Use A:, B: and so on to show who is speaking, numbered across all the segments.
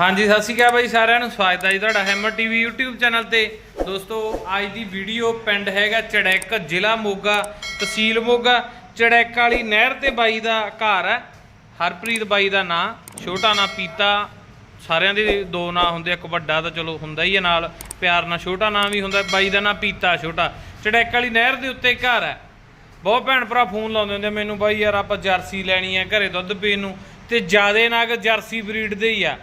A: ਹਾਂਜੀ, ਸਤਿ ਸ਼੍ਰੀ ਅਕਾਲ ਬਾਈ ਸਾਰਿਆਂ ਨੂੰ। ਸਵਾਗਤ ਹੈ ਜੀ ਤੁਹਾਡਾ ਹੈਮਰ ਟੀਵੀ YouTube ਚੈਨਲ ਤੇ। ਦੋਸਤੋ, ਅੱਜ ਦੀ ਵੀਡੀਓ ਪਿੰਡ ਹੈਗਾ ਚੜੈਕ, ਜ਼ਿਲ੍ਹਾ ਮੋਗਾ, ਤਹਿਸੀਲ ਮੋਗਾ। ਚੜੈਕ ਵਾਲੀ ਨਹਿਰ ਤੇ ਬਾਈ ਦਾ ਘਰ ਹੈ। ਹਰਪ੍ਰੀਤ ਬਾਈ ਦਾ ਨਾਂ, ਛੋਟਾ ਨਾਂ ਪੀਤਾ। ਸਾਰਿਆਂ ਦੇ ਦੋ ਨਾਂ ਹੁੰਦੇ ਇੱਕ ਵੱਡਾ ਤਾਂ ਚਲੋ ਹੁੰਦਾ ਹੀ ਹੈ ਨਾਲ। ਪਿਆਰ ਨਾਲ ਛੋਟਾ ਨਾਂ ਵੀ ਹੁੰਦਾ, ਬਾਈ ਦਾ ਨਾਂ ਪੀਤਾ ਛੋਟਾ। ਚੜੈਕ ਵਾਲੀ ਨਹਿਰ ਦੇ ਉੱਤੇ ਘਰ ਹੈ। ਬਹੁਤ ਭੈਣ ਭਰਾ ਫੋਨ ਲਾਉਂਦੇ ਹੁੰਦੇ ਮੈਨੂੰ ਬਾਈ ਯਾਰ ਆਪਾਂ ਜਰਸੀ ਲੈਣੀ ਹੈ, ਘਰੇ ਦੁੱਧ ਪੀਣ ਨੂੰ। ਤੇ ਜਿਆਦੇ ਨਾਗ ਜਰਸੀ ਬਰੀਡ ਦੇ ਹੀ ਆ।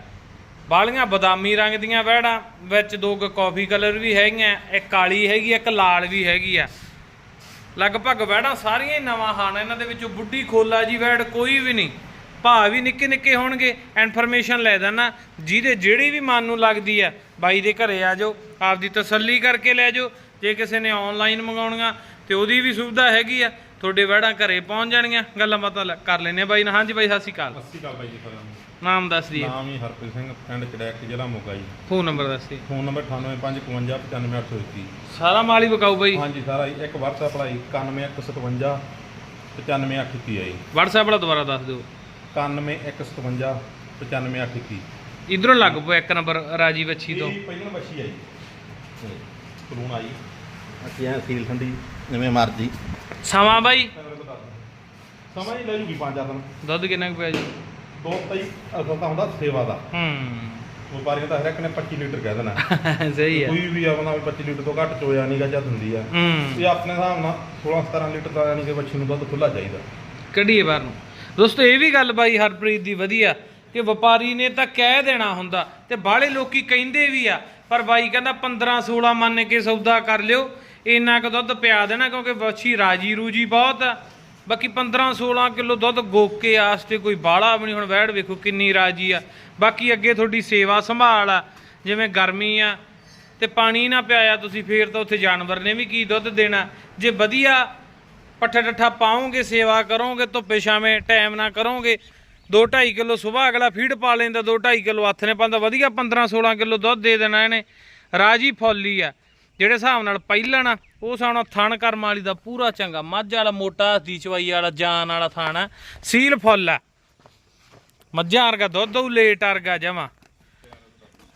A: ਬਾਲੀਆਂ ਬਦਾਮੀ ਰੰਗ ਦੀਆਂ ਵਹਿੜਾਂ, ਵਿੱਚ ਦੋ ਕੁ ਕਾਫੀ ਕਲਰ ਵੀ ਹੈਗੀਆਂ, ਇੱਕ ਕਾਲੀ ਹੈਗੀ, ਇੱਕ ਲਾਲ ਵੀ ਹੈਗੀ ਆ। ਲਗਭਗ ਵਹਿੜਾਂ ਸਾਰੀਆਂ ਹੀ ਨਵਾਂ ਹਨ ਇਹਨਾਂ ਦੇ ਵਿੱਚੋਂ ਬੁੱਢੀ ਖੋਲਾ ਜੀ ਵਹਿੜ ਕੋਈ ਵੀ ਨਹੀਂ। ਭਾਅ ਵੀ ਨਿੱਕੇ ਨਿੱਕੇ ਹੋਣਗੇ ਇਨਫੋਰਮੇਸ਼ਨ ਲੈ ਦੇਣਾ ਜਿਹਦੇ ਜਿਹੜੀ ਵੀ ਮਨ ਨੂੰ ਲੱਗਦੀ ਆ, ਬਾਈ ਦੇ ਘਰੇ ਆ ਜਾਓ, ਆਪਦੀ ਤਸੱਲੀ ਕਰਕੇ ਲੈ ਜਾਓ, ਜੇ ਕਿਸੇ ਨੇ ਆਨਲਾਈਨ ਮੰਗਾਉਣੀਆਂ, ਤੇ ਉਹਦੀ ਵੀ ਸੁਵਿਧਾ ਹੈਗੀ ਆ, ਤੁਹਾਡੇ ਵਹਿੜਾਂ ਘਰੇ ਪਹੁੰਚ ਜਾਣਗੀਆਂ ਗੱਲਾਂ ਬਾਤਾਂ ਲ- ਕਰ ਲੈਨੇ ਆ ਬਾਈ ਨਾ ਹਾਂਜੀ ਬਾਈ, ਸਤਿ ਸ਼੍ਰੀ ਅਕਾਲ।
B: ਸਤਿ ਸ਼੍ਰੀ ਅਕਾਲ ਬਾਈ ਜੀ
A: ਨਾਮ ਦੱਸ ਦਈਏ।
B: ਨਾਮ ਹੀ ਹਰਪ੍ਰੀਤ ਸਿੰਘ ਪਿੰਡ ਚੜੈਕ ਜ਼ਿਲ੍ਹਾ ਮੋਗਾ ਜੀ।
A: ਫੋਨ ਨੰਬਰ ਦੱਸ ਦਈਏ।
B: ਫੋਨ ਨੰਬਰ 9855595821
A: ਸਾਰਾ ਮਾਲ ਹੀ ਵਿਕਾਊ ਬਾਈ।
B: ਹਾਂਜੀ ਸਾਰਾ ਜੀ। ਇੱਕ WhatsApp ਵਾਲਾ ਜੀ 91157 95821 ਹੈ ਜੀ
A: WhatsApp ਵਾਲਾ ਦੁਬਾਰਾ ਦੱਸ ਦਿਓ।
B: 91157 95821
A: ਇਧਰੋਂ ਲੱਗ ਪੋ ਇੱਕ ਨੰਬਰ ਰਾਜੀ ਬੱਚੀ ਤੋਂ।
B: ਇਹ ਪਹਿਲਾਂ ਬੱਚੀ ਹੈ ਜੀ ਕਲੂਨ ਆਈ।
C: ਅਸੀਂ ਐ ਸੀਲ ਠੰਡੀ ਜਿਵੇਂ ਮਰਜ਼ੀ।
A: ਸਮਾਂ ਬਾਈ।
B: ਸਮਾਂ ਹੀ ਲੈ ਜੂਗੀ 5 ਦਿਨ।
A: ਦੁੱਧ ਕਿੰਨਾ ਕੁ ਪਿਆ ਜੀ?
B: ਦੋ ਤਈ ਅਸਲ ਤਾਂ ਹੁੰਦਾ ਸੇਵਾ ਦਾ।
A: ਹੂੰ।
B: ਵਪਾਰੀਆਂ ਤਾਂ ਹਰ ਇੱਕ ਨੇ 25 ਲੀਟਰ ਕਹਿ ਦੇਣਾ।
A: ਸਹੀ ਹੈ।
B: ਕੋਈ ਵੀ ਵੀ 25 ਲੀਟਰ ਤੋਂ ਘੱਟ ਚੋਇਆ ਨਹੀਂਗਾ ਜਦ ਹੁੰਦੀ ਆ।
A: ਹੂੰ।
B: ਇਹ ਆਪਣੇ ਹਿਸਾਬ ਨਾਲ 16 17 ਲੀਟਰ ਦਾ ਯਾਨੀ ਕਿ ਬੱਚੀ ਨੂੰ ਦੁੱਧ ਖੁੱਲਾ ਚਾਹੀਦਾ।
A: ਕੱਢੀਏ ਬਾਹਰ ਨੂੰ। ਦੋਸਤੋ ਇਹ ਵੀ ਗੱਲ ਬਾਈ ਹਰਪ੍ਰੀਤ ਦੀ ਵਧੀਆ ਕਿ ਵਪਾਰੀ ਨੇ ਤਾਂ ਕਹਿ ਦੇਣਾ ਹੁੰਦਾ ਤੇ ਬਾਹਲੇ ਲੋਕੀ ਕਹਿੰਦੇ ਵੀ ਆ ਪਰ ਬਾਈ ਕਹਿੰਦਾ 15 16 ਮੰਨ ਕੇ ਸੌਦਾ ਕਰ ਲਿਓ। ਇੰਨਾ ਕੁ ਦੁੱਧ ਪਿਆ ਦੇਣਾ ਕਿਉਂਕਿ ਬੱਚੀ ਰਾਜੀ ਰੂਜੀ ਬਹੁਤ ਆ। ਬਾਕੀ 15 16 ਕਿਲੋ ਦੁੱਧ ਗੋਕੇ ਆਸਤੇ ਕੋਈ ਬਾਹਲਾ ਵੀ ਨਹੀਂ, ਹੁਣ ਵੈੜ ਵੇਖੋ ਕਿੰਨੀ ਰਾਜੀ ਆ। ਬਾਕੀ ਅੱਗੇ ਤੁਹਾਡੀ ਸੇਵਾ ਸੰਭਾਲ ਆ, ਜਿਵੇਂ ਗਰਮੀ ਆ ਤੇ ਪਾਣੀ ਨਾ ਪਿਆਇਆ ਤੁਸੀਂ, ਫੇਰ ਤਾਂ ਉੱਥੇ ਜਾਨਵਰ ਨੇ ਵੀ ਕੀ ਦੁੱਧ ਦੇਣਾ। ਜੇ ਵਧੀਆ ਪੱਠਾ ਡੱਠਾ ਪਾਓਗੇ, ਸੇਵਾ ਕਰੋਗੇ, ਧੁੱਪੇ ਛਾਵੇਂ ਟਾਈਮ ਨਾ ਕਰੋਗੇ 2.5 ਕਿਲੋ ਸਵੇਰ ਅਗਲਾ ਫੀਡ ਪਾ ਲੈਂਦਾ 2.5 ਕਿਲੋ ਹੱਥ ਨੇ ਪਾਉਂਦਾ, ਵਧੀਆ 15 16 ਕਿਲੋ ਦੁੱਧ ਦੇ ਦੇਣਾ ਇਹਨੇ। ਰਾਜੀ ਫੌਲੀ ਆ। ਜਿਹੜੇ ਹਿਸਾਬ ਨਾਲ ਪਹਿਲਾਂ ਆ, ਉਹ ਹਿਸਾਬ ਨਾਲ ਥਣ ਕਰਮ ਵਾਲੀ ਦਾ ਪੂਰਾ ਚੰਗਾ। ਮੱਝ ਵਾਲਾ ਮੋਟਾ ਹੱਥੀ ਚਵਾਈ ਵਾਲਾ, ਜਾਨ ਵਾਲਾ ਥਣ ਆ। ਸੀਲ ਫੁੱਲ ਆ। ਮੱਝਾਂ ਵਰਗਾ ਦੁੱਧ ਉਹ ਲੇਟ ਵਰਗਾ ਜਮਾ।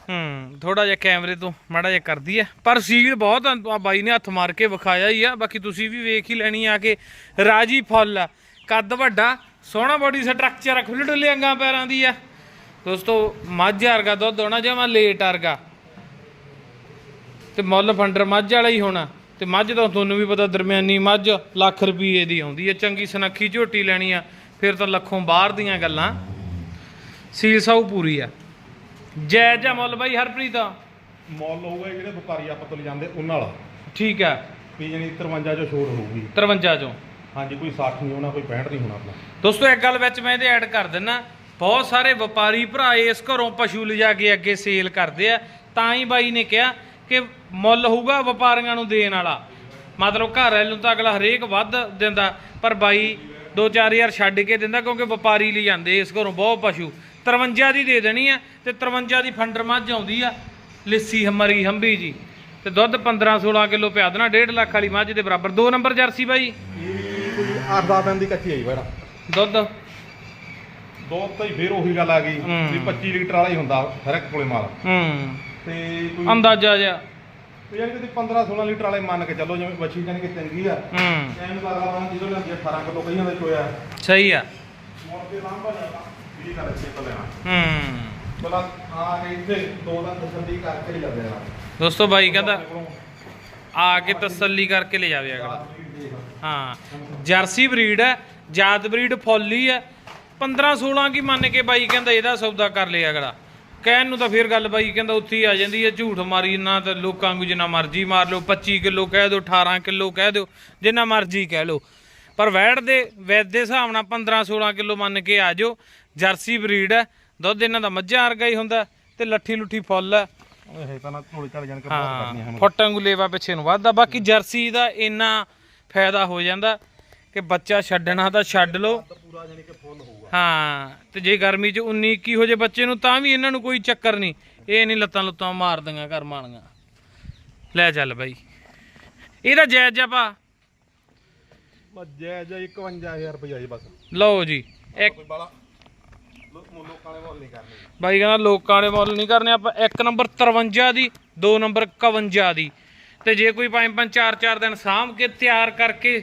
A: ਹੂੰ ਥੋੜਾ ਜਿਹਾ ਕੈਮਰੇ ਤੋਂ ਮਾੜਾ ਜਿਹਾ ਕਰਦੀ ਹੈ ਪਰ ਸੀਲ ਬਹੁਤ ਆ ਬਾਈ ਨੇ ਹੱਥ ਮਾਰ ਕੇ ਵਿਖਾਇਆ ਹੀ ਆ। ਬਾਕੀ ਤੁਸੀਂ ਵੀ ਵੇਖ ਹੀ ਲੈਣੀ ਆ ਕਿ ਰਾਜੀ ਫੁੱਲ ਆ। ਕੱਦ ਵੱਡਾ, ਸੋਹਣਾ ਬੋਡੀ ਸਟਰਕਚਰ ਆ ਖੁੱਲੇ ਡੁੱਲੇ ਅੰਗਾਂ ਪੈਰਾਂ ਦੀ ਆ। ਦੋਸਤੋ, ਮੱਝ ਵਰਗਾ ਦੁੱਧ ਹੋਣਾ ਜਮਾ ਲੇਟ ਵਰਗਾ। ਤੇ ਮੁੱਲ ਫੰਡਰ ਮੱਝ ਵਾਲਾ ਹੀ ਹੋਣਾ। ਤੇ ਮੱਝ ਤਾਂ ਤੁਹਾਨੂੰ ਵੀ ਪਤਾ ਦਰਮਿਆਨੀ ਮੱਝ ਲੱਖ ਰੁਪਏ ਦੀ ਆਉਂਦੀ ਹੈ। ਚੰਗੀ ਸੁਨੱਖੀ ਝੋਟੀ ਲੈਣੀ ਆ ਫਿਰ ਤਾਂ ਲੱਖੋਂ ਬਾਹਰ ਦੀਆਂ ਗੱਲਾਂ। ਸੀਲ ਸਾਊ ਪੂਰੀ ਆ। ਜੈ ਜੈ ਮੁੱਲ ਬਾਈ ਹਰਪ੍ਰੀਤ?
B: ਮੁੱਲ ਹੋਊਗਾ ਜਿਹੜੇ ਵਪਾਰੀ ਆਪਾਂ ਤੋਂ ਲਿਜਾਂਦੇ ਉਹਨਾਂ ਵਾਲਾ।
A: ਠੀਕ ਆ।
B: ਵੀ ਜਾਨੀ 53 ਚੋਂ ਛੋਟ ਹੋਊਗੀ।
A: 53 ਚੋਂ।
B: ਹਾਂਜੀ ਕੋਈ 60 ਨਹੀਂ ਹੋਣਾ ਕੋਈ 65 ਨਹੀਂ ਹੋਣਾ ਆਪਣਾ।
A: ਦੋਸਤੋ ਇੱਕ ਗੱਲ ਵਿੱਚ ਮੈਂ ਇਹਦੇ ਐਡ ਕਰ ਦਿੰਨਾ। ਬਹੁਤ ਸਾਰੇ ਵਪਾਰੀ ਭਰਾ ਇਸ ਘਰੋਂ ਪਸ਼ੂ ਲਿਜਾ ਕੇ ਅੱਗੇ ਸੇਲ ਕਰਦੇ ਆ। ਤਾਂ ਹੀ ਬਾਈ ਨੇ ਕਿਹਾ ਕਿ ਮੁੱਲ ਹੋਊਗਾ ਵਪਾਰੀਆਂ ਨੂੰ ਦੇਣ ਵਾਲਾ। ਮਤਲਬ ਘਰ ਵਾਲੇ ਨੂੰ ਤਾਂ ਅਗਲਾ ਹਰੇਕ ਵੱਧ ਦਿੰਦਾ ਪਰ ਬਾਈ 2-4000 ਛੱਡ ਕੇ ਦਿੰਦਾ ਕਿਉਂਕਿ ਵਪਾਰੀ ਲਈ ਜਾਂਦੇ ਇਸ ਘਰੋਂ ਬਹੁਤ ਪਸ਼ੂ। 53 ਦੀ ਦੇ ਦੇਣੀ ਆ ਤੇ 53 ਦੀ ਫੰਡਰ ਮੱਝ ਆਉਂਦੀ ਆ ਲਿੱਸੀ ਹਮਰੀ ਹੰਬੀ ਜੀ। ਤੇ ਦੁੱਧ 15-16 ਕਿਲੋ ਪਿਆ ਦੇਣਾ 1.5 ਲੱਖ ਵਾਲੀ ਮੱਝ ਦੇ ਬਰਾਬਰ। ਦੋ ਨੰਬਰ ਜਰਸੀ ਬਾਈ।
B: ਇਹ ਕੋਈ 8-10 ਦਿਨ ਦੀ ਕੱਚੀ ਆਈ ਬੜਾ
A: ਦੁੱਧ।
B: ਦੋ ਤਾਂ ਹੀ ਫੇਰ ਉਹੀ ਗੱਲ ਆ ਗਈ। ਵੀ 25 ਲੀਟਰ ਵਾਲਾ ਹੀ ਹੁੰਦਾ ਹਰ ਇੱਕ ਕੋਲੇ ਮਾਲ।
A: ਹੂੰ।
B: ਤੇ ਕੋਈ
A: ਅੰਦਾਜ਼ਾ ਜਿਹਾ।
B: ਯਾਨੀ ਕਿ 15-16 ਲੀਟਰ ਵਾਲੇ ਮੰਨ ਕੇ ਚੱਲੋ ਜਿਵੇਂ ਬੱਚੀ ਜਾਨੀ ਕਿ ਚੰਗੀ ਆ।
A: ਹੂੰ।
B: ਐਨ ਲੱਗਦਾ ਵਾ ਜਦੋਂ ਲੈਂਦੀ 18 ਕਿਲੋ ਕਈਆਂ ਦਾ ਚੋਇਆ।
A: ਸਹੀ ਆ।
B: ਮੋੜ ਕੇ ਲਾਂਭਾ ਜਾਣਾ ਵੀ ਕਰ ਅੱਛੇ ਤੋਂ ਲੈਣਾ।
A: ਹੂੰ।
B: ਬਲਾ ਆ ਕੇ ਇੱਥੇ ਦੋ ਦਿਨ ਤਸੱਲੀ ਕਰਕੇ ਹੀ ਜਾਂਦੇ ਆ
A: ਦੋਸਤੋ ਬਾਈ ਕਹਿੰਦਾ ਆ ਕੇ ਤਸੱਲੀ ਕਰਕੇ ਲੈ ਜਾਵੇ ਅਗਲਾ। ਹਾਂ ਜਰਸੀ ਬਰੀਡ ਹੈ ਜਾਤ ਬਰੀਡ ਫੁੱਲੀ ਹੈ 15 16 ਕੀ ਮੰਨ ਕੇ ਬਾਈ ਕਹਿੰਦਾ ਇਹਦਾ ਸੌਦਾ ਕਰ ਲਿਆ ਅਗਲਾ। ਕਹਿਣ ਨੂੰ ਤਾਂ ਫਿਰ ਗੱਲ ਬਾਈ ਕਹਿੰਦਾ ਉੱਥੇ ਹੀ ਆ ਜਾਂਦੀ ਹੈ ਝੂਠ ਮਾਰੀ ਨਾ ਤਾਂ ਲੋਕਾਂ ਨੂੰ ਜਿੰਨਾ ਮਰਜ਼ੀ ਮਾਰ ਲਓ 25 ਕਿਲੋ ਕਹਿ ਦਿਓ 18 ਕਿਲੋ ਕਹਿ ਦਿਓ ਜਿੰਨਾ ਮਰਜ਼ੀ ਕਹਿ ਲਓ। ਪਰ ਵੈੜ ਦੇ ਵੈਦ ਦੇ ਹਿਸਾਬ ਨਾਲ 15 16 ਕਿਲੋ ਮੰਨ ਕੇ ਆ ਜਾਓ ਜਰਸੀ ਬਰੀਡ ਹੈ ਦੁੱਧ ਇਹਨਾਂ ਦਾ ਮੱਝਾਂ ਵਰਗਾ ਹੀ ਹੁੰਦਾ ਤੇ ਲੱਠੀ ਲੁੱਠੀ ਫੁੱਲ ਹੈ।
B: ਇਹ ਤਾਂ ਨਾ ਥੋੜੀ ਚੱਲ ਜਾਣ ਕੇ ਬਹੁਤ ਕਰਨੀਆਂ
A: ਹਾਂ
B: ਹਨ
A: ਫੁੱਟਾਂ ਗੁਲੇਵਾ ਪਿੱਛੇ ਨੂੰ ਵੱਧਦਾ ਬਾਕੀ ਜਰਸੀ ਦਾ ਇੰਨਾ ਫਾਇਦਾ ਹੋ ਜਾਂਦਾ ਕਿ ਬੱਚਾ ਛੱਡਣਾ ਤਾਂ ਛੱਡ ਲਓ।
B: ਪੂਰਾ ਜਾਨੀ ਕਿ ਫੁੱਲ ਹੋਊਗਾ।
A: ਹਾਂ ਤੇ ਜੇ ਗਰਮੀ 'ਚ 19 21 ਹੋ ਜੇ ਬੱਚੇ ਨੂੰ ਤਾਂ ਵੀ ਇਹਨਾਂ ਨੂੰ ਕੋਈ ਚੱਕਰ ਨਹੀਂ। ਇਹ ਨਹੀਂ ਲੱਤਾਂ ਲੁੱਤਾਂ ਮਾਰਦੀਆਂ ਘਰ ਮਾਲੀਆਂ। ਲੈ ਚੱਲ ਬਾਈ। ਇਹਦਾ ਜਾਇਜ਼ ਜਾ ਪਾ
B: ਮੱਜੇ ਜੇ 51000 ਰੁਪਇਆ ਜੀ ਬਸ।
A: ਲਓ ਜੀ ਇੱਕ
B: ਕੋਈ ਬਾਲਾ ਲੋਕਾਂ ਵਾਲੇ ਮੁੱਲ ਨਹੀਂ ਕਰਨੇ।
A: ਬਾਈ ਕਹਿੰਦਾ ਲੋਕਾਂ ਵਾਲੇ ਮੁੱਲ ਨਹੀਂ ਕਰਨੇ ਆਪਾਂ ਇੱਕ ਨੰਬਰ 53 ਦੀ ਦੋ ਨੰਬਰ 51 ਦੀ। ਤੇ ਜੇ ਕੋਈ ਪੰਜ ਪੰਜ ਚਾਰ ਚਾਰ ਦਿਨ ਸਾਂਭ ਕੇ ਤਿਆਰ ਕਰਕੇ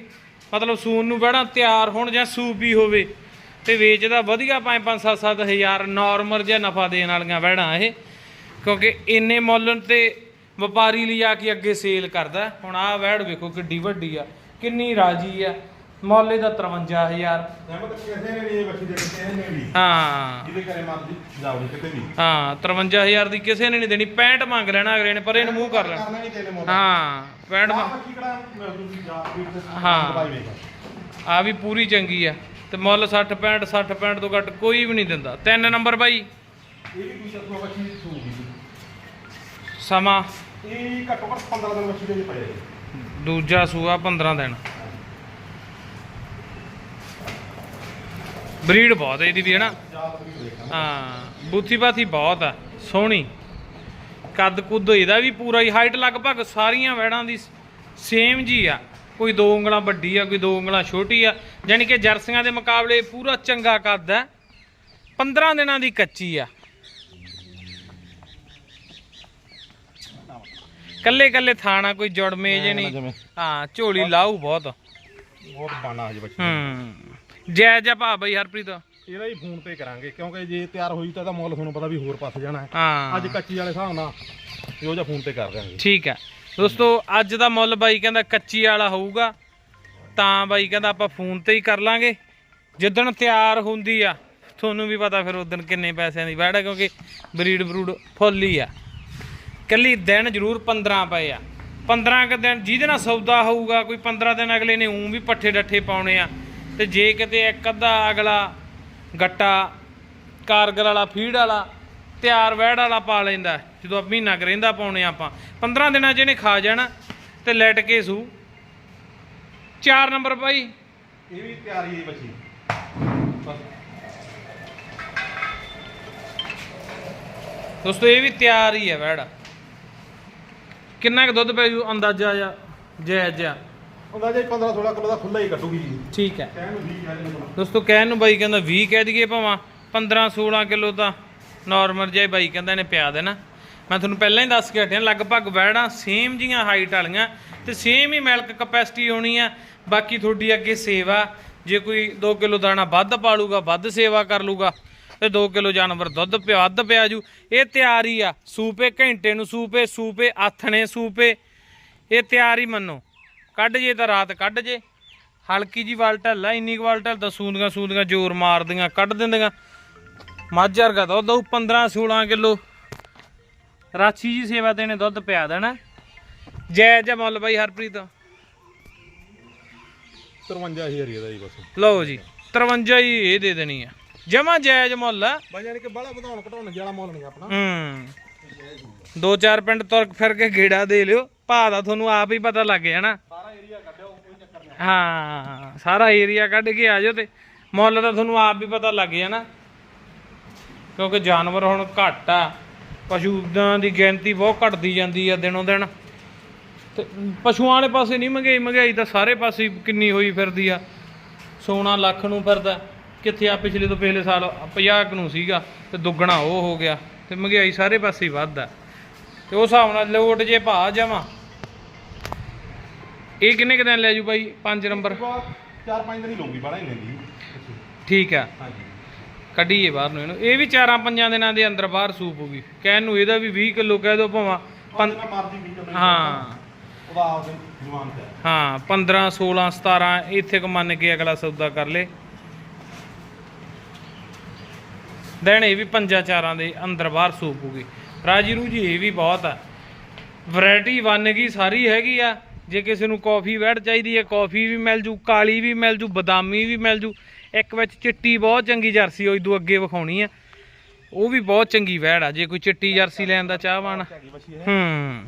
A: ਮਤਲਬ ਸੂਨ ਨੂੰ ਬਹਿਣਾ ਤਿਆਰ ਹੋਣ ਜਾਂ ਸੂਪੀ ਹੋਵੇ ਤੇ ਵੇਚਦਾ ਵਧੀਆ ਪੰਜ ਪੰਜ ਸੱਤ ਸੱਤ ਹਜ਼ਾਰ ਨਾਰਮਲ ਜਿਹਾ ਨਫਾ ਦੇਣ ਵਾਲੀਆਂ ਵਹਿੜਾਂ ਇਹ। ਕਿਉਂਕਿ ਇੰਨੇ ਮੁੱਲ ਤੇ ਵਪਾਰੀ ਲਿਜਾ ਕੇ ਅੱਗੇ ਸੇਲ ਕਰਦਾ। ਹੁਣ ਆਹ ਵਹਿੜ ਵੇਖੋ ਕਿੱਡੀ ਵੱਡੀ ਆ ਕਿੰਨੀ ਰਾਜੀ ਆ। ਮੁੱਲ ਇਹਦਾ 53000
B: ਅਹਿਮਦ ਕਿਸੇ ਨੇ ਨਹੀਂ ਇਹ ਬੱਚੀ ਦੇ ਕਿਸੇ ਨੇ ਵੀ।
A: ਹਾਂ।
B: ਜਿਹਦੇ ਘਰੇ ਮਰਜ਼ੀ ਜਾਓ ਕਿਤੇ ਵੀ।
A: ਹਾਂ 53000 ਦੀ ਕਿਸੇ ਨੇ ਨਹੀਂ ਦੇਣੀ 65 ਮੰਗ ਲੈਣਾ ਅਗਲੇ ਨੇ ਪਰ ਇਹਨੂੰ ਮੂੰਹ ਕਰ ਲੈਣਾ
B: ਨਹੀਂ
A: ਹਾਂ। 65
B: ਆਹ
A: ਮੰਗ
B: ਬੱਚੀ ਕਿਹੜਾ ਮੈਂ ਦੂਜੀ ਜਾ ਵੀਰ ਤੇ
A: ਹਾਂ। ਆ ਵੀ ਪੂਰੀ ਚੰਗੀ ਆ ਤੇ ਮੁੱਲ 60 65 60 65 ਤੋਂ ਘੱਟ ਕੋਈ ਵੀ ਨਹੀਂ ਦਿੰਦਾ। ਤਿੰਨ ਨੰਬਰ ਬਾਈ। ਸਮਾਂ।
B: ਇਹ ਘੱਟੋ ਘੱਟ 15 ਦਿਨ ਬੱਚੀ ਦੇ ਪਏ
A: ਦੂਜਾ ਸੂਆ 15 ਦਿਨ। ਬਰੀਡ ਬਹੁਤ ਹੈ ਇਹਦੀ ਵੀ ਹੈ ਨਾ? ਹਾਂ ਬੂਥੀ ਬਾਥੀ ਬਹੁਤ ਆ ਸੋਹਣੀ। ਕੱਦ ਕੁੱਦ ਇਹਦਾ ਵੀ ਪੂਰਾ ਹੀ ਹਾਈਟ ਲਗਭਗ ਸਾਰੀਆਂ ਵੈੜਾਂ ਦੀ ਸੇਮ ਜੀ ਆ। ਕੋਈ ਦੋ ਉਂਗਲਾਂ ਵੱਡੀ ਆ ਕੋਈ ਦੋ ਉਂਗਲਾਂ ਛੋਟੀ ਆ। ਯਾਨੀ ਕਿ ਜਰਸੀਆਂ ਦੇ ਮੁਕਾਬਲੇ ਪੂਰਾ ਚੰਗਾ ਕੱਦ ਆ। 15 ਦਿਨਾਂ ਦੀ ਕੱਚੀ ਆ। ਕੱਲੇ ਕੱਲੇ ਥਾਣਾ ਕੋਈ ਜੁੜਮੇ ਜੇ ਨਹੀਂ। ਹਾਂ ਝੋਲੀ ਲਾਊ ਬਹੁਤ।
B: ਬਹੁਤ ਬਾਣਾ ਹਜੇ ਬੱਚੀ
A: ਹੂੰ। ਜੈ ਜੈ ਭਾ ਬਈ ਹਰਪ੍ਰੀਤ।
B: ਇਹਦਾ ਹੀ ਫੋਨ ਤੇ ਕਰਾਂਗੇ ਕਿਉਂਕਿ ਜੇ ਤਿਆਰ ਹੋਈ ਤਾਂ ਇਹਦਾ ਮੁੱਲ ਤੁਹਾਨੂੰ ਪਤਾ ਵੀ ਹੋਰ ਪਾਸ ਜਾਣਾ ਹੈ।
A: ਹਾਂ।
B: ਅੱਜ ਕੱਚੀ ਵਾਲੇ ਹਿਸਾਬ ਨਾਲ ਇਹੋ ਜਿਹਾ ਫੋਨ ਤੇ ਕਰ ਦਿਆਂਗੇ।
A: ਠੀਕ ਹੈ। ਦੋਸਤੋ ਅੱਜ ਦਾ ਮੁੱਲ ਬਾਈ ਕਹਿੰਦਾ ਕੱਚੀ ਵਾਲਾ ਹੋਊਗਾ ਤਾਂ ਬਾਈ ਕਹਿੰਦਾ ਆਪਾਂ ਫੋਨ ਤੇ ਹੀ ਕਰ ਲਾਂਗੇ। ਜਿੱਦਣ ਤਿਆਰ ਹੁੰਦੀ ਆ ਤੁਹਾਨੂੰ ਵੀ ਪਤਾ ਫਿਰ ਉਦੋਂ ਕਿੰਨੇ ਪੈਸਿਆਂ ਦੀ ਵੈੜ ਕਿਉਂਕਿ ਬਰੀਡ ਬਰੂਡ ਫੁੱਲ ਹੀ ਆ। ਕੱਲੀ ਦਿਨ ਜ਼ਰੂਰ 15 ਪਏ ਆ। 15 ਕ ਦਿਨ ਜਿਹਦੇ ਨਾਲ ਸੌਦਾ ਹੋਊਗਾ ਕੋਈ 15 ਦਿਨ ਅਗਲੇ ਨੇ ਉਂ ਵੀ ਪੱਠੇ ਡੱਠੇ ਪਾਉਣੇ ਆ ਤੇ ਜੇ ਕਿਤੇ ਇੱਕ ਅੱਧਾ ਅਗਲਾ ਗੱਟਾ ਕਾਰਗਰ ਵਾਲਾ ਫੀਡ ਵਾਲਾ ਤਿਆਰ ਵਹਿੜ ਵਾਲਾ ਪਾ ਲੈਂਦਾ ਜਦੋਂ ਮਹੀਨਾ ਕੁ ਰਹਿੰਦਾ ਪਾਉਣੇ ਆਪਾਂ। 15 ਦਿਨਾਂ 'ਚ ਇਹਨੇ ਖਾ ਜਾਣਾ ਤੇ ਲੈਟ ਕੇ ਸੂ। 4 ਨੰਬਰ ਭਾਈ
B: ਇਹ ਵੀ ਤਿਆਰੀ ਹੈ ਬੱਚੀ।
A: ਦੋਸਤੋ ਇਹ ਵੀ ਤਿਆਰ ਹੀ ਹੈ ਵਹਿੜ ਕਿੰਨਾ ਕੁ ਦੁੱਧ ਪੈ ਜੂ ਅੰਦਾਜ਼ਾ ਜਾਂ ਜੈ ਜਿਆ
B: ਹੁੰਦਾ ਜੇ 15 16 ਕਿਲੋ ਦਾ ਖੁੱਲਾ ਹੀ ਕੱਢੂਗੀ ਜੀ।
A: ਠੀਕ ਹੈ।
B: ਕਹਿਣ ਨੂੰ 20 ਕਹਿ ਦਿੰਦੇ
A: ਦੋਸਤੋ ਕਹਿਣ ਨੂੰ ਬਾਈ ਕਹਿੰਦਾ 20 ਕਹਿ ਦਈਏ ਭਾਵਾਂ 15 16 ਕਿਲੋ ਤਾਂ ਨਾਰਮਲ ਜਿਹਾ ਬਾਈ ਕਹਿੰਦਾ ਇਹਨੇ ਪਿਆ ਦੇਣਾ। ਮੈਂ ਤੁਹਾਨੂੰ ਪਹਿਲਾਂ ਹੀ ਦੱਸ ਕੇ ਹਟਿਆ ਲਗਭਗ ਵੈੜਾਂ ਸੇਮ ਜੀਆਂ ਹਾਈਟ ਵਾਲੀਆਂ ਤੇ ਸੇਮ ਹੀ ਮਿਲਕ ਕਪੈਸਿਟੀ ਹੋਣੀ ਆ। ਬਾਕੀ ਤੁਹਾਡੀ ਅੱਗੇ ਸੇਵਾ ਜੇ ਕੋਈ 2 ਕਿਲੋ ਦਾਣਾ ਵੱਧ ਪਾਲੂਗਾ ਵੱਧ ਸੇਵਾ ਕਰ ਲੂਗਾ ਤੇ 2 ਕਿਲੋ ਜਾਨਵਰ ਦੁੱਧ ਪਿਆ ਵੱਧ ਪਿਆ ਜੂ। ਇਹ ਤਿਆਰੀ ਆ ਸੂਪੇ ਘੰਟੇ ਨੂੰ ਸੂਪੇ ਸੂਪੇ ਆਥਣੇ ਸੂਪੇ। ਇਹ ਤਿਆਰੀ ਮੰਨੋ। ਕੱਢ ਜੇ ਤਾਂ ਰਾਤ ਕੱਢ ਜੇ। ਹਲਕੀ ਜੀ ਵਾਲਟਲ ਆ ਇੰਨੀ ਕੁ ਵਾਲਟਲ ਤਾਂ ਸੂੰਦੀਆਂ ਸੂੰਦੀਆਂ ਜ਼ੋਰ ਮਾਰਦੀਆਂ ਕੱਢ ਦਿੰਦੀਆਂ। ਮੱਝ ਵਰਗਾ ਦੁੱਧ ਉਹ 15 16 ਕਿਲੋ। ਰਾਛੀ ਜੀ ਸੇਵਾ ਨੇ ਦੁੱਧ ਪਿਆ ਦੇਣਾ। ਜੈ ਜੈ ਮੁੱਲ ਬਾਈ ਹਰਪ੍ਰੀਤ।
B: 53000 ਇਹਦਾ ਜੀ ਬਸ।
A: ਲਓ ਜੀ 53 ਹੀ ਇਹ ਦੇ ਦੇਣੀ ਆ। ਜਮਾ ਜਾਇਜ਼ ਮੁੱਲ ਆ।
B: ਬਾਈ ਜਾਨੀ ਕਿ ਬੜਾ ਵਧਾਉਣ ਘਟਾਉਣ ਜਿਹੜਾ ਮੁੱਲ ਨਹੀਂ ਆਪਣਾ।
A: ਹੂੰ। ਦੋ ਚਾਰ ਪਿੰਡ ਤੁਰ ਫਿਰ ਕੇ ਗੇੜਾ ਦੇ ਲਿਓ ਭਾ ਦਾ ਤੁਹਾਨੂੰ ਆਪ ਹੀ ਪਤਾ ਲੱਗ ਜਾਣਾ
B: ਸਾਰਾ ਏਰੀਆ ਕੱਢਿਓ ਕੋਈ ਚੱਕਰ ਨਹੀਂ
A: ਹਾਂ, ਸਾਰਾ ਏਰੀਆ ਕੱਢ ਕੇ ਆ ਜਾਓ ਤੇ ਮੁੱਲ ਤਾਂ ਤੁਹਾਨੂੰ ਆਪ ਵੀ ਪਤਾ ਲੱਗ ਜਾਣਾ ਕਿਉਂਕਿ ਜਾਨਵਰ ਹੁਣ ਘੱਟ ਆ ਪਸ਼ੂਆਂ ਦੀ ਗਿਣਤੀ ਬਹੁਤ ਘਟਦੀ ਜਾਂਦੀ ਆ ਦਿਨੋਂ ਦਿਨ। ਤੇ ਪਸ਼ੂਆਂ ਵਾਲੇ ਪਾਸੇ ਨਹੀਂ ਮਹਿੰਗਾਈ ਮਹਿੰਗਾਈ ਤਾਂ ਸਾਰੇ ਪਾਸੇ ਕਿੰਨੀ ਹੋਈ ਫਿਰਦੀ ਆ। ਸੋਨਾ ਲੱਖ ਨੂੰ ਫਿਰਦਾ, ਕਿੱਥੇ ਆ ਪਿਛਲੇ ਤੋਂ ਪਿਛਲੇ ਸਾਲ 50 ਨੂੰ ਸੀਗਾ ਤੇ ਦੁੱਗਣਾ ਉਹ ਹੋ ਗਿਆ ਤੇ ਮਹਿੰਗਾਈ ਸਾਰੇ ਪਾਸੇ ਹੀ ਵੱਧਦਾ। ਤੇ ਉਸ ਹਿਸਾਬ ਨਾਲ ਲੋਟ ਜੇ ਭਾਅ ਜਾਵਾਂ ਇਹ ਕਿੰਨੇ ਕੁ ਦਿਨ ਲੈ ਜੂ ਬਾਈ? 5 ਨੰਬਰ।
B: ਚਾਰ ਪੰਜ ਦਿਨ ਹੀ ਲਊਗੀ ਬੜਾ ਹੀ ਲੈਂਦੀ
A: ਠੀਕ ਆ।
B: ਹਾਂਜੀ।
A: ਕੱਢੀਏ ਬਾਹਰ ਨੂੰ ਇਹਨੂੰ। ਇਹ ਵੀ ਚਾਰਾਂ ਪੰਜਾਂ ਦਿਨਾਂ ਦੇ ਅੰਦਰ ਬਾਹਰ ਸੂਪ ਹੋਊਗੀ। ਕਹਿਣ ਨੂੰ ਇਹਦਾ ਵੀ 20 ਕਿਲੋ ਕਹਿ ਦੋ ਭਾਵਾਂ।
B: ਪੰਜ ਨਾ ਮਰਦੀ ਵੀ
A: ਹਾਂ।
B: ਉਹਦਾ ਆਪਦੇ ਜਵਾਨ ਤੇ ਹੈ।
A: ਹਾਂ 15 16 17 ਇੱਥੇ ਕੁ ਮੰਨ ਕੇ ਅਗਲਾ ਸੌਦਾ ਕਰ ਲੇ। ਦੇਣ ਇਹ ਵੀ ਪੰਜਾਂ ਚਾਰਾਂ ਦੇ ਅੰਦਰ ਬਾਹਰ ਸੂਪ ਹੋਊਗੀ। ਰਾਜੀ ਰੂਜੀ ਇਹ ਵੀ ਬਹੁਤ ਆ। ਵੈਰਾਈਟੀ ਬਣ ਗਈ ਸਾਰੀ ਹੈਗੀ ਆ। ਜੇ ਕਿਸੇ ਨੂੰ ਕਾਫੀ ਵੈੜ ਚਾਹੀਦੀ ਹੈ ਕਾਫੀ ਵੀ ਮਿਲ ਜੂ ਕਾਲੀ ਵੀ ਮਿਲ ਜੂ ਬਦਾਮੀ ਵੀ ਮਿਲ ਜੂ ਇੱਕ ਵਿੱਚ ਚਿੱਟੀ ਬਹੁਤ ਚੰਗੀ ਜਰਸੀ ਉਹ ਇਦੋਂ ਅੱਗੇ ਵਿਖਾਉਣੀ ਆ। ਉਹ ਵੀ ਬਹੁਤ ਚੰਗੀ ਵੈੜ ਆ ਜੇ ਕੋਈ ਚਿੱਟੀ ਜਰਸੀ ਲੈਣ ਦਾ ਚਾਹਵਾਨ। ਹੂੰ।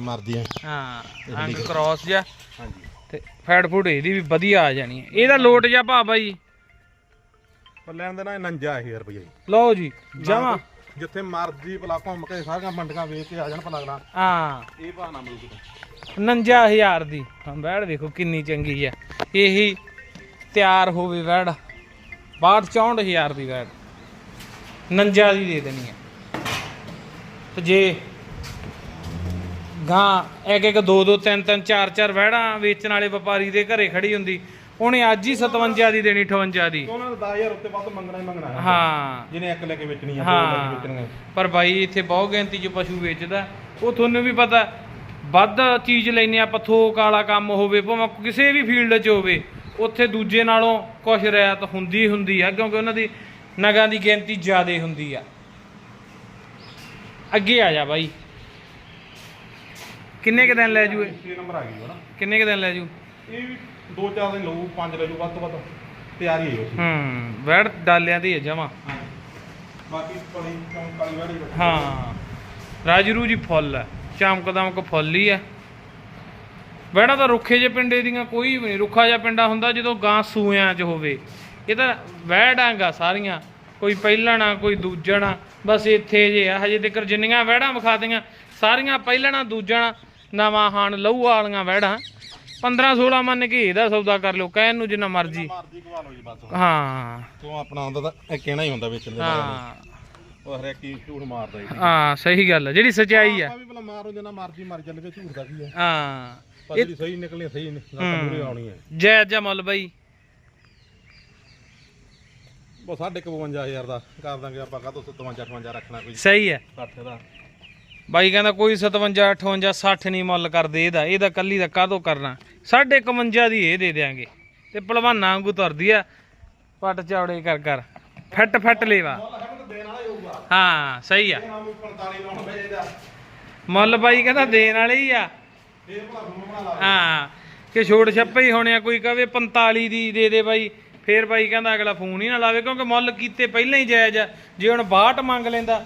C: ਮਰਦੀ ਹੈ।
A: ਹਾਂ ਅੰਗ ਕ੍ਰਾਸ ਜਿਹਾ।
B: ਹਾਂਜੀ।
A: ਤੇ ਫੈਟ ਫੂਡ ਇਹਦੀ ਵੀ ਵਧੀਆ ਆ ਜਾਣੀ ਹੈ। ਇਹਦਾ ਲੋਟ ਜਿਹਾ ਭਾ ਬਾਈ।
B: ਪਰ ਲੈਣ ਦੇ ਨਾ 59000 ਰੁਪਏ ਜੀ।
A: ਲਓ ਜੀ ਜਮਾ।
B: ਜਿੱਥੇ ਮਰਜ਼ੀ ਭਲਾ ਘੁੰਮ ਕੇ ਸਾਰੀਆਂ ਮੰਡੀਆਂ ਵੇਚ ਕੇ ਆ ਜਾਣ ਭਲਾ
A: ਹਾਂ।
B: ਇਹ ਮਿਲੂ ਕਿਤੇ।
A: 59000 ਦੀ। ਹਾਂ ਵੈੜ ਵੇਖੋ ਕਿੰਨੀ ਚੰਗੀ ਆ। ਇਹੀ ਤਿਆਰ ਹੋਵੇ ਵੈੜ 62 64000 ਦੀ ਵੈਟ 49 ਦੀ ਦੇ ਦੇਣੀ ਹੈ ਤੇ ਜੇ ਗਾਂ ਇੱਕ ਇੱਕ ਦੋ ਦੋ ਤਿੰਨ ਤਿੰਨ ਚਾਰ ਚਾਰ ਵਹਿੜਾਂ ਵੇਚਣ ਵਾਲੇ ਵਪਾਰੀ ਦੇ ਘਰੇ ਖੜੀ ਹੁੰਦੀ ਉਹਨੇ ਅੱਜ ਹੀ 57 ਦੀ ਦੇਣੀ 58 ਦੀ।
B: ਉਹਨਾਂ ਨੂੰ 10000 ਉੱਤੇ ਵੱਧ ਮੰਗਣਾ ਹੀ ਮੰਗਣਾ। ਹੈ
A: ਹਾਂ।
B: ਜਿਹਨੇ ਇੱਕ ਲੈ ਕੇ ਵੇਚਣੀ ਆ ਦੋ ਲੈ ਕੇ
A: ਹਾਂ।
B: ਵੇਚਣੀਆਂ।
A: ਪਰ ਬਾਈ ਇੱਥੇ ਬਹੁਤ ਗਿਣਤੀ 'ਚ ਪਸ਼ੂ ਵੇਚਦਾ। ਉਹ ਤੁਹਾਨੂੰ ਵੀ ਪਤਾ ਵੱਧ ਚੀਜ਼ ਲੈਨੇ ਆਪਾਂ ਥੋਕ ਵਾਲਾ ਕੰਮ ਹੋਵੇ ਭਾਵੇਂ ਕਿਸੇ ਵੀ ਫੀਲਡ 'ਚ ਹੋਵੇ ਉੱਥੇ ਦੂਜੇ ਨਾਲੋਂ ਕੁਛ ਰਿਆਤ ਹੁੰਦੀ ਹੁੰਦੀ ਆ ਕਿਉਂਕਿ ਉਹਨਾਂ ਦੀ ਨਗਾਂ ਦੀ ਗਿਣਤੀ ਜ਼ਿਆਦਾ ਹੁੰਦੀ ਆ। ਅੱਗੇ ਆ ਜਾ ਬਾਈ। ਕਿੰਨੇ ਕ ਦਿਨ ਲੈ ਜੂ ਇਹ
B: 6 ਨੰਬਰ ਆ ਗਈ ਹਨਾ
A: ਕਿੰਨੇ ਕ ਦਿਨ ਲੈ ਜੂ?
B: ਇਹ ਵੀ ਦੋ ਚਾਰ ਦਿਨ ਲਊ ਪੰਜ ਲੈ ਜੂ ਵੱਧ ਤੋਂ ਵੱਧ ਤਿਆਰੀ ਹੈ ਉਸ
A: ਹੂੰ ਵੈੜ ਡਾਲਿਆਂ ਦੀ ਹੈ ਜਮਾ।
B: ਬਾਕੀ ਪਲੀ ਕਾਲੀ ਵਾੜੀ
A: ਹਾਂ। ਰਾਜਰੂ ਜੀ ਫੁੱਲ ਹੈ ਚਮਕ ਦਮਕ ਫੁੱਲ ਹੀ ਆ। ਵੈੜਾ ਤਾਂ ਰੁੱਖੇ ਜੇ ਪਿੰਡੇ ਦੀਆਂ ਕੋਈ ਵੀ ਨਹੀਂ। ਰੁੱਖਾ ਜਿਹਾ ਪਿੰਡਾ ਹੁੰਦਾ ਜਦੋਂ ਗਾਂ ਸੂਇਆਂ 'ਚ ਹੋਵੇ। ਇਹ ਤਾਂ ਵੈੜਾਂਗਾ ਸਾਰੀਆਂ। ਕੋਈ ਪਹਿਲਣਾ ਕੋਈ ਦੂਜਣਾ ਬਸ ਇੱਥੇ ਜੇ ਆ। ਹਜੇ ਤੱਕ ਜਿੰਨੀਆਂ ਵੈੜਾਂ ਵਿਖਾਤੀਆਂ ਸਾਰੀਆਂ ਪਹਿਲਣਾ ਦੂਜਣਾ ਨਵਾਂ ਹਾਣ ਲਹੂ ਵਾਲੀਆਂ ਵੈੜਾਂ 15 16 ਮੰਨ ਕੇ ਇਹਦਾ ਸੌਦਾ ਕਰ ਲਿਓ। ਕਹਿਣ ਨੂੰ ਜਿੰਨਾ ਮਰਜ਼ੀ। ਹਾਂ।
B: ਤੂੰ ਆਪਣਾ ਆਉਂਦਾ ਤਾਂ ਇਹ ਕਹਿਣਾ ਹੀ ਹੁੰਦਾ ਬਾਰੇ।
A: ਹਾਂ।
B: ਉਹ ਹਰੇਕ ਕੀ ਝੂਠ ਮਾਰਦਾ ਜੀ
A: ਹਾਂ ਸਹੀ ਗੱਲ ਹੈ ਜਿਹੜੀ ਸਚਾਈ ਆ।
B: ਆਪਾਂ ਵੀ ਭਲਾ ਮਾਰੋ ਜਿੰਨਾ ਮਰਜ਼ੀ ਮਰ ਚੱਲ ਕੇ ਝੂਠ ਦਾ ਕੀ ਹੈ
A: ਹਾਂ
B: ਪਰ ਜਿਹੜੀ ਸਹੀ ਨਿਕਲੀ ਸਹੀ ਨਿਕਲ ਤਾਂ ਮੂਰੇ ਆਉਣੀ ਹੈ
A: ਜੈ ਜੈ ਮੁੱਲ ਬਾਈ।
B: ਉਹ ਸਾਢੇ ਕੁ 52000 ਦਾ ਕਰ ਦਾਂਗੇ ਆਪਾਂ ਕਾਹਤੋਂ 57 58 ਰੱਖਣਾ ਕੋਈ?
A: ਸਹੀ ਹੈ
B: 60 ਦਾ।
A: ਬਾਈ ਕਹਿੰਦਾ ਕੋਈ 57 58 60 ਨਹੀਂ ਮੁੱਲ ਕਰਦੇ ਇਹਦਾ ਇਹਦਾ ਕੱਲੀ ਦਾ ਕਾਹਤੋਂ ਕਰਨਾ? ਸਾਢੇ 51 ਦੀ ਇਹ ਦੇ ਦੇਾਂਗੇ ਤੇ ਪਹਿਲਵਾਨਾਂ ਵਾਂਗੂ ਤੁਰਦੀ ਆ ਪੱਟ ਚੌੜੇ ਕਰ ਕਰ। ਫੱਟ ਫੱਟ ਲੇਵਾ।
B: ਹੀ
A: ਸਹੀ ਆ।
B: ਇਹ ਨਾਮ 45 ਲਾਉਣ ਵੇ ਇਹਦਾ
A: ਮੁੱਲ ਬਾਈ ਕਹਿੰਦਾ ਦੇਣ ਵਾਲੇ ਹੀ ਆ।
B: ਇਹ ਭਲਾ ਤੁਹਾਨੂੰ ਬਣਾ ਲਾ
A: ਹਾਂ ਕਿ ਛੋੜ ਛੱਪੇ ਹੀ ਹੋਣੇ ਆ ਕੋਈ ਕਵੇ 45 ਦੀ ਦੇ ਦੇ ਬਾਈ ਫੇਰ ਬਾਈ ਕਹਿੰਦਾ ਅਗਲਾ ਫੋਨ ਹੀ ਨਾ ਲਾਵੇ ਕਿਉਂਕਿ ਮੁੱਲ ਕੀਤੇ ਪਹਿਲਾਂ ਹੀ ਜਾਇਜ਼ ਆ। ਜੇ ਹੁਣ 62 ਮੰਗ ਲੈਂਦਾ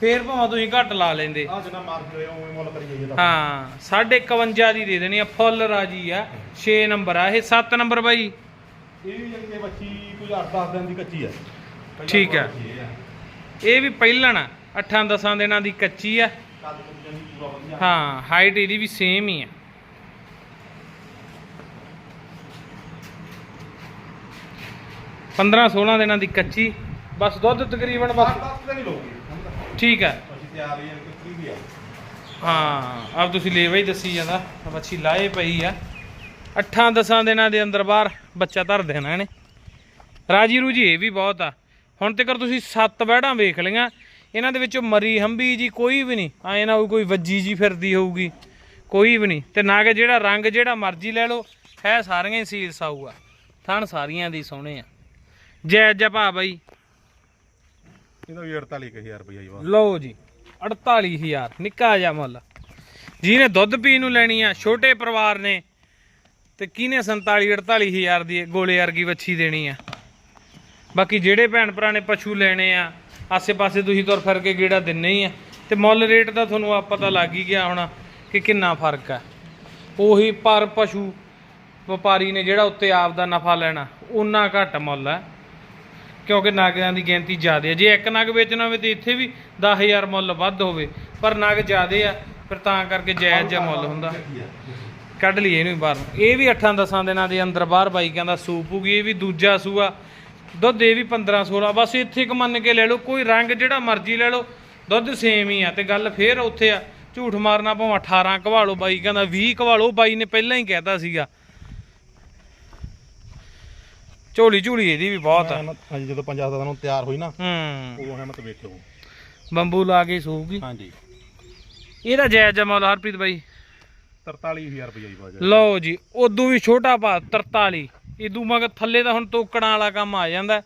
A: ਫੇਰ ਭਾਵੇਂ ਤੁਸੀਂ ਘੱਟ ਲਾ ਲੈਂਦੇ।
B: ਆ ਜਿੰਨਾ ਮਾਰਕ ਹੋਇਆ ਉਵੇਂ ਮੁੱਲ ਕਰੀ ਜਾਈਏ ਤਾਂ।
A: ਹਾਂ ਸਾਢੇ 51 ਦੀ ਦੇ ਦੇਣੀ ਆ ਫੁੱਲ ਰਾਜੀ ਆ 6 ਨੰਬਰ ਆ ਇਹ 7 ਨੰਬਰ ਬਾਈ।
B: ਇਹ ਵੀ ਜਿਹੜੀ ਬੱਚੀ ਕੋਈ 8-10 ਦਿਨ ਦੀ ਕੱਚੀ ਪਹਿਲਾਂ
A: ਠੀਕ
B: ਆ।
A: ਇਹ ਵੀ ਪਹਿਲਣ 8-10 ਦਿਨਾਂ ਦੀ ਕੱਚੀ ਆ। ਹਾਂ ਹਾਈਟ ਇਹਦੀ ਵੀ ਸੇਮ ਹੀ ਆ। ਪੰਦਰਾਂ 16 ਦਿਨਾਂ ਦੀ ਕੱਚੀ ਬਸ ਦੁੱਧ ਤਕਰੀਬਨ ਬਸ
B: 10 ਦਿਨ ਹੀ ਲੋਗੇ
A: ਠੀਕ ਹੈ
B: ਹਾਂ
A: ਆਪ ਤੁਸੀਂ ਲੇਵਾ ਹੀ ਦੱਸੀ ਜਾਂਦਾ ਮੱਛੀ ਲਾਏ ਪਈ ਆ। 8-10 ਦਿਨਾਂ ਦੇ ਅੰਦਰ ਬਾਹਰ ਬੱਚਾ ਧਰ ਦੇਣਾ ਇਹਨੇ। ਰਾਜੀ ਰੂਜੀ ਇਹ ਵੀ ਬਹੁਤ ਆ। ਹੁਣ ਤੱਕ ਤੁਸੀਂ ਸੱਤ ਵਹਿੜਾਂ ਵੇਖ ਲਈਆਂ ਇਹਨਾਂ ਦੇ ਵਿੱਚੋਂ ਮਰੀ ਹੰਬੀ ਜੀ ਕੋਈ ਵੀ ਨਹੀਂ ਐ ਨਾ ਕੋਈ ਵੱਜੀ ਜੀ ਫਿਰਦੀ ਹੋਊਗੀ ਕੋਈ ਵੀ ਨਹੀਂ। ਤੇ ਨਾ ਕਿ ਜਿਹੜਾ ਰੰਗ ਜਿਹੜਾ ਮਰਜ਼ੀ ਲੈ ਲਓ ਹੈ ਸਾਰੀਆਂ ਹੀ ਸੀਲ ਸਾਊ ਆ ਥਣ ਸਾਰੀਆਂ ਦੀ ਸੋਹਣੇ ਆ। ਜੈ ਜੈ ਭਾ ਬਾਈ।
B: ਇਹਦਾ ਵੀ 48000 ਰੁਪਇਆ ਹੀ ਵਾ
A: ਲਓ ਜੀ 48000 ਨਿੱਕਾ ਜਿਹਾ ਮੁੱਲ। ਜਿਹਨੇ ਦੁੱਧ ਪੀਣ ਨੂੰ ਲੈਣੀ ਆ ਛੋਟੇ ਪਰਿਵਾਰ ਨੇ ਤੇ ਕਿਹਨੇ 47 48000 ਦੀ ਗੋਲੇ ਵਰਗੀ ਵੱਛੀ ਦੇਣੀ ਆ? ਬਾਕੀ ਜਿਹੜੇ ਭੈਣ ਭਰਾ ਨੇ ਪਸ਼ੂ ਲੈਣੇ ਆ, ਆਸੇ-ਪਾਸੇ ਤੁਸੀਂ ਤੁਰ ਫਿਰ ਕੇ ਗੇੜਾ ਦਿੰਨੇ ਹੀ ਆ। ਤੇ ਮੁੱਲ ਰੇਟ ਦਾ ਤੁਹਾਨੂੰ ਆ ਪਤਾ ਲੱਗ ਹੀ ਗਿਆ ਹੋਣਾ ਕਿ ਕਿੰਨਾ ਫ਼ਰਕ ਆ। ਉਹੀ ਪਰ ਪਸ਼ੂ ਵਪਾਰੀ ਨੇ ਜਿਹੜਾ ਉੱਤੇ ਆਪ ਦਾ ਨਫਾ ਲੈਣਾ ਉਹਨਾਂ ਘੱਟ ਮੁੱਲ ਆ। ਕਿਉਂਕਿ ਨਾਗਾਂ ਦੀ ਗਿਣਤੀ ਜ਼ਿਆਦਾ ਹੈ ਜੇ ਇੱਕ ਨਗ ਵੇਚਣਾ ਹੋਵੇ ਤੇ ਇੱਥੇ ਵੀ 10000 ਮੁੱਲ ਵੱਧ ਹੋਵੇ, ਪਰ ਨਗ ਜ਼ਿਆਦਾ ਆ, ਫਿਰ ਤਾਂ ਕਰਕੇ ਜਾਇਜ਼ ਜਿਹਾ ਮੁੱਲ ਹੁੰਦਾ। ਕੱਢ ਲਈਏ ਇਹਨੂੰ ਵੀ ਬਾਹਰ। ਇਹ ਵੀ 8-10 ਦਿਨਾਂ ਦੇ ਅੰਦਰ ਬਾਹਰ ਬਾਈ ਕਹਿੰਦਾ ਸੂਪ ਹੋਊਗੀ ਇਹ ਵੀ ਦੂਜਾ ਸੂਆ। ਦੁੱਧ ਇਹ ਵੀ 15-16 ਬਸ ਇੱਥੇ ਇੱਕ ਮੰਨ ਕੇ ਲੈ ਲਓ ਕੋਈ ਰੰਗ ਜਿਹੜਾ ਮਰਜ਼ੀ ਲੈ ਲਓ ਦੁੱਧ ਸੇਮ ਹੀ ਆ ਤੇ ਗੱਲ ਫੇਰ ਉੱਥੇ ਆ ਝੂਠ ਮਾਰਨਾ ਭਾਵੇਂ 18 ਘਵਾਲੋ ਬਾਈ ਕਹਿੰਦਾ 20 ਘਵਾਲੋ ਬਾਈ ਨੇ ਪਹਿਲਾਂ ਹੀ ਕਹਿਤਾ ਸੀਗਾ। ਝੋਲੀ ਝੂਲੀ ਇਹਦੀ ਵੀ ਬਹੁਤ ਆ।
B: ਹਾਂਜੀ ਜਦੋਂ 50 ਦਿਨਾਂ ਨੂੰ ਤਿਆਰ ਹੋਈ ਨਾ
A: ਹੂੰ।
B: ਉਦੋਂ ਹਿੰਮਤ ਵੇਖਿਓ।
A: ਬੰਬੂ ਲਾ ਕੇ ਸੂਗੀ
B: ਹਾਂਜੀ।
A: ਇਹਦਾ ਜਾਇਜ਼ ਮੁੱਲ ਹਰਪ੍ਰੀਤ ਬਾਈ।
B: 43000 ਰੁਪਇਆ ਹੀ ਬਾਜਾ
A: ਲਓ ਜੀ ਉਦੋਂ ਵੀ ਛੋਟਾ ਭਾ 43 ਇਦੋਂ ਮਗਰ ਥੱਲੇ ਤਾਂ ਹੁਣ ਤੋਕੜਾਂ ਵਾਲਾ ਕੰਮ ਆ ਜਾਂਦਾ।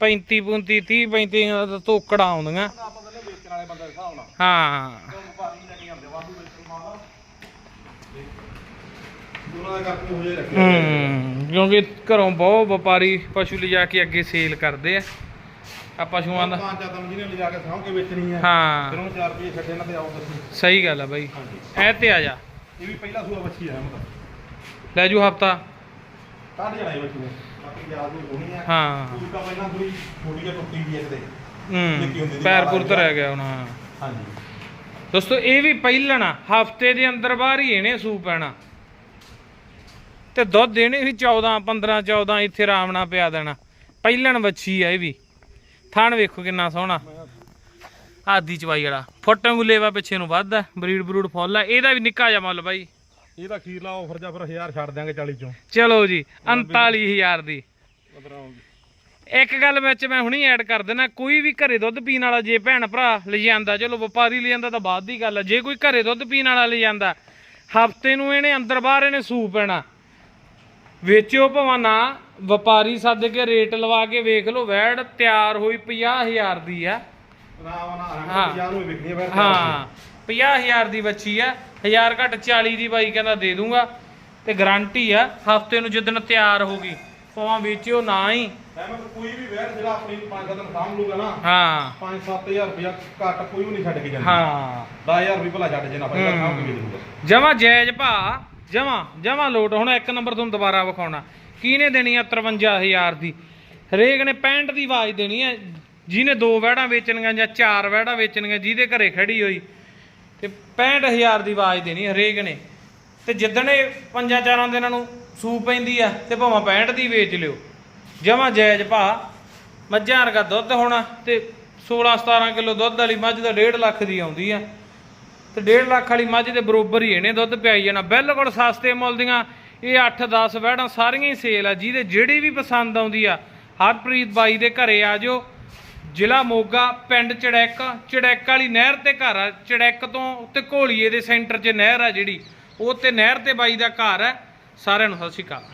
A: 35 35 30 35 ਦਾ ਤੋਕੜਾਂ ਆਉਂਦੀਆਂ।
B: ਆਪਾਂ ਕਹਿੰਦੇ ਵੇਚਣ ਵਾਲੇ ਬੰਦੇ ਦੇ ਹਿਸਾਬ ਨਾਲ।
A: ਹਾਂ।
B: ਵਪਾਰੀ ਲੈ ਕੇ ਆਉਂਦੇ ਵਾਧੂ ਵੇਚਣ ਮਾਲ ਦੋਨਾਂ ਦਾ ਕਰਕੇ ਹੋ ਜਾਏ ਰੱਖਿਆ
A: ਹੂੰ ਕਿਉਂਕਿ ਘਰੋਂ ਬਹੁਤ ਵਪਾਰੀ ਪਸ਼ੂ ਲਿਜਾ ਕੇ ਅੱਗੇ ਸੇਲ ਕਰਦੇ ਆ। ਆ ਪਸ਼ੂਆਂ ਦਾ।
B: ਪੰਜ ਆਦਮ ਜਿਹਨੇ ਲਿਜਾ ਕੇ ਸਾਂਭ ਕੇ ਵੇਚਣੀ ਹੈ। ਫਿਰ
A: ਹਾਂ
B: ਉਹਨੂੰ 4 ਰੁਪਏ ਛੱਡੇ ਨਾ ਤੇ ਆਓ ਦੱਸੀ
A: ਸਹੀ ਗੱਲ ਆ ਬਾਈ। ਐ ਤੇ ਆ ਜਾ।
B: ਇਹ ਵੀ ਪਹਿਲਾ ਸੂਆ ਬੱਚੀ ਹੈ ਮਤਲਬ
A: ਲੈ ਜੂ ਹਫਤਾ।
B: ਕੱਢ ਜਾਣਾ ਇਹ ਬੱਚੀ ਨੇ। ਬਾਕੀ ਯਾਦ ਨਹੀਂ ਹੋਣੀ ਹੈ
A: ਹਾਂ।
B: ਸੂਈ ਤਾਂ ਪਹਿਲਾਂ ਥੋੜੀ ਛੋਟੀ ਜਿਹੀ ਟੁੱਟੀ ਵੀ ਹੈ ਕਿਤੇ। ਨਿੱਕੀ ਹੁੰਦੀ
A: ਹੂੰ
B: ਦੀ
A: ਪੈਰ
B: ਬਾਹਰ
A: ਪੁਰ
B: ਆ
A: ਤਾਂ
B: ਗਿਆ।
A: ਰਹਿ ਗਿਆ ਹੁਣ ਹਾਂ।
B: ਹਾਂਜੀ।
A: ਦੋਸਤੋ ਇਹ ਵੀ ਪਹਿਲਣਾ ਹਫ਼ਤੇ ਦੇ ਅੰਦਰ ਬਾਹਰ ਹੀ ਇਹਨੇ ਸੂ ਪੈਣਾ। ਤੇ ਦੁੱਧ ਦੇਣੇ ਵੀ 14 15 14 ਇੱਥੇ ਆਰਾਮ ਨਾਲ ਪਿਆ ਦੇਣਾ। ਪਹਿਲਣ ਵੱਛੀ ਆ ਇਹ ਵੀ। ਥਣ ਵੇਖੋ ਕਿੰਨਾ ਸੋਹਣਾ। ਆਦੀ ਚਵਾਈ ਵਾਲਾ। ਫੁੱਟ ਵਾਂਗੂ ਲੇਵਾ ਪਿੱਛੇ ਨੂੰ ਵੱਧਦਾ। ਬਰੀਡ ਬਰੂਡ ਫੁੱਲ ਆ। ਇਹਦਾ ਵੀ ਨਿੱਕਾ ਜਿਹਾ ਮੁੱਲ ਬਾਈ।
B: ਇਹਦਾ ਖੀਰਲਾ ਆਫਰ ਜਾਂ ਫਿਰ 1000 ਛੱਡ ਦਿਆਂਗੇ 40 ਚੋਂ।
A: ਚਲੋ ਜੀ 39000 ਦੀ। ਇੱਕ ਗੱਲ ਵਿੱਚ ਮੈਂ ਹੁਣੀ ਐਡ ਕਰ ਦੇਣਾ ਕੋਈ ਵੀ ਘਰੇ ਦੁੱਧ ਪੀਣ ਵਾਲਾ ਜੇ ਭੈਣ ਭਰਾ ਲੈ ਜਾਂਦਾ ਚਲੋ ਵਪਾਰੀ ਲੈ ਜਾਂਦਾ ਤਾਂ ਬਾਅਦ ਦੀ ਗੱਲ ਆ ਜੇ ਕੋਈ ਘਰੇ ਦੁੱਧ ਪੀਣ ਵਾਲਾ ਲੈ ਜਾਂਦਾ ਹਫ਼ਤੇ ਨੂੰ ਇਹਨੇ ਅੰਦਰ ਬਾਹਰ ਇਹਨੇ ਸੂ ਪੈਣਾ। ਵੇਚਿਓ ਭਵਾਂ ਨਾ ਵਪਾਰੀ ਸੱਦ ਕੇ ਰੇਟ ਲਵਾ ਕੇ ਵੇਖ ਲਓ ਵੈੜ ਤਿਆਰ ਹੋਈ 50000 ਦੀ ਆ। ਹਾਂ। ਹਾਂ 50000 ਦੀ ਬੱਚੀ ਆ। 1000 ਘੱਟ 40 ਦੀ ਬਾਈ ਕਹਿੰਦਾ ਦੇ ਦੂੰਗਾ। ਤੇ ਗਾਰੰਟੀ ਆ ਹਫ਼ਤੇ ਨੂੰ ਜਿੱਦਣ ਤਿਆਰ ਹੋ ਗਈ ਭਾਵੇਂ ਵੇਚਿਓ ਨਾ ਹੀ।
B: ਐਵੇਂ ਕੋਈ ਵੀ ਵੇਰ ਜਿਹੜਾ ਆਪਣੀ 5 ਦਿਨ ਸਾਂਭ ਲੂਗਾ ਨਾ
A: ਹਾਂ।
B: 5-7000 ਰੁਪਇਆ ਘੱਟ ਕੋਈ ਵੀ ਨਹੀਂ ਛੱਡ ਕੇ ਜਾਂਦਾ।
A: ਹਾਂ।
B: 10000 ਵੀ ਭਲਾ ਛੱਡ ਜੇ ਨਾ ਭਾਈ
A: ਹੂੰ।
B: ਸਾਂਭ ਕੇ ਦੇ ਦੂਗਾ।
A: ਜਮਾ ਜਾਇਜ਼ ਭਾ ਜਮਾ ਜਮਾ ਲੋਟ। ਹੁਣ ਇੱਕ ਨੰਬਰ ਤੁਹਾਨੂੰ ਦੁਬਾਰਾ ਵਿਖਾਉਣਾ। ਕਿਹਨੇ ਦੇਣੀ ਆ 53000 ਦੀ? ਹਰੇਕ ਨੇ 65 ਦੀ ਆਵਾਜ਼ ਦੇਣੀ ਆ ਜਿਹਨੇ ਦੋ ਵਹਿੜਾਂ ਵੇਚਣੀਆਂ ਜਾਂ ਚਾਰ ਵਹਿੜਾਂ ਵੇਚਣੀਆਂ ਜਿਹਦੇ ਘਰੇ ਖੜੀ ਹੋਈ ਤੇ 65000 ਦੀ ਆਵਾਜ਼ ਦੇਣੀ ਹਰੇਕ ਨੇ। ਤੇ ਜਿੱਦਣ ਇਹ ਪੰਜਾਂ ਚਾਰਾਂ ਦਿਨਾਂ ਨੂੰ ਸੂ ਪੈਂਦੀ ਆ, ਤੇ ਭਾਵੇਂ 65 ਦੀ ਵੇਚ ਲਿਓ। ਜਮਾ ਜਾਇਜ਼ ਭਾ ਮੱਝਾਂ ਵਰਗਾ ਦੁੱਧ ਹੋਣਾ ਤੇ 16 17 ਕਿਲੋ ਦੁੱਧ ਵਾਲੀ ਮੱਝ ਦਾ 1.5 ਲੱਖ ਦੀ ਆਉਂਦੀ ਆ। ਤੇ 1.5 ਲੱਖ ਵਾਲੀ ਮੱਝ ਦੇ ਬਰੋਬਰ ਹੀ ਇਹਨੇ ਦੁੱਧ ਪਿਆਈ ਜਾਣਾ। ਬਿਲਕੁਲ ਸਸਤੇ ਮੁੱਲ ਦੀਆਂ ਇਹ 8-10 ਵਹਿੜਾਂ ਸਾਰੀਆਂ ਹੀ ਸੇਲ ਆ। ਜਿਹਦੇ ਜਿਹੜੀ ਵੀ ਪਸੰਦ ਆਉਂਦੀ ਆ, ਹਰਪ੍ਰੀਤ ਬਾਈ ਦੇ ਘਰੇ ਆ ਜਾਓ। ਜ਼ਿਲ੍ਹਾ ਮੋਗਾ, ਪਿੰਡ ਚੜੈਕ ਚੜੈਕ ਵਾਲੀ ਨਹਿਰ ਤੇ ਘਰ ਆ। ਚੜੈਕ ਤੋਂ ਤੇ ਘੋਲੀਏ ਦੇ ਸੈਂਟਰ 'ਚ ਨਹਿਰ ਆ ਜਿਹੜੀ। ਉਹ ਤੇ ਨਹਿਰ ਤੇ ਬਾਈ ਦਾ ਘਰ ਹੈ ਸਾਰਿਆਂ ਨੂੰ ਸਤਿ ਸ਼੍ਰੀ ਅਕਾਲ।